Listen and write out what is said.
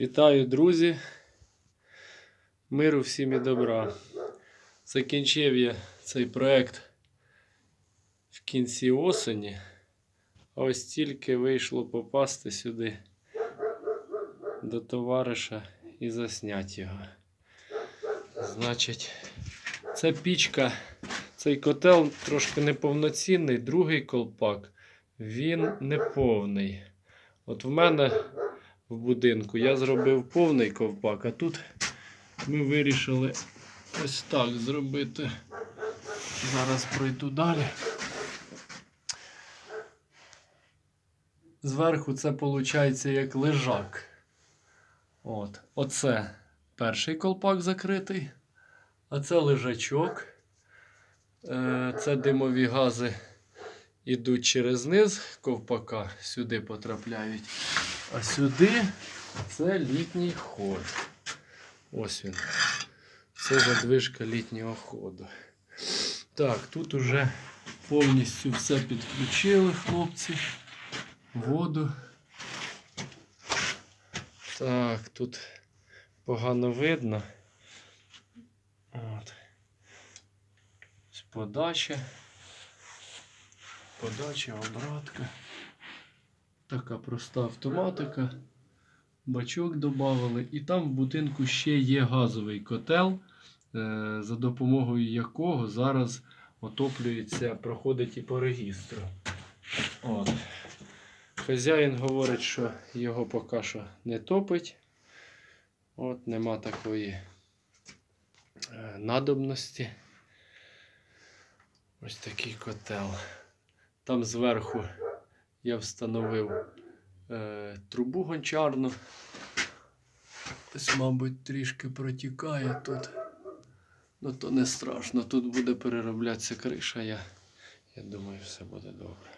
Вітаю, друзі. Миру всім і добра. Закінчив я цей проект в кінці осені. Ось тільки вийшло попасти сюди до товариша і засняти його. Значить, це пічка, цей котел трошки неповноцінний, другий колпак, він неповний. От в мене в будинку я зробив повний ковпак, а тут ми вирішили ось так зробити. Зараз пройду далі. Зверху це виходить як лежак. От. Оце перший колпак закритий, а це лежачок. Е, Це димові гази йдуть через низ ковпака, сюди потрапляють. А сюди це літній ход. Ось він. Це задвижка літнього ходу. Так, тут уже повністю все підключили хлопці. Воду. Так, тут погано видно. От. Подача. Подача, обратка. Така проста автоматика. Бачок додали. І там в будинку ще є газовий котел, е, за допомогою якого зараз отоплюється, проходить і по регістру. От. Хазяїн говорить, що його поки що не топить. От нема такої е, надобності. Ось такий котел. Там зверху я встановив е, трубу гончарну. Ось, мабуть, трішки протікає тут. Ну то не страшно. Тут буде перероблятися криша. Я, я думаю, все буде добре.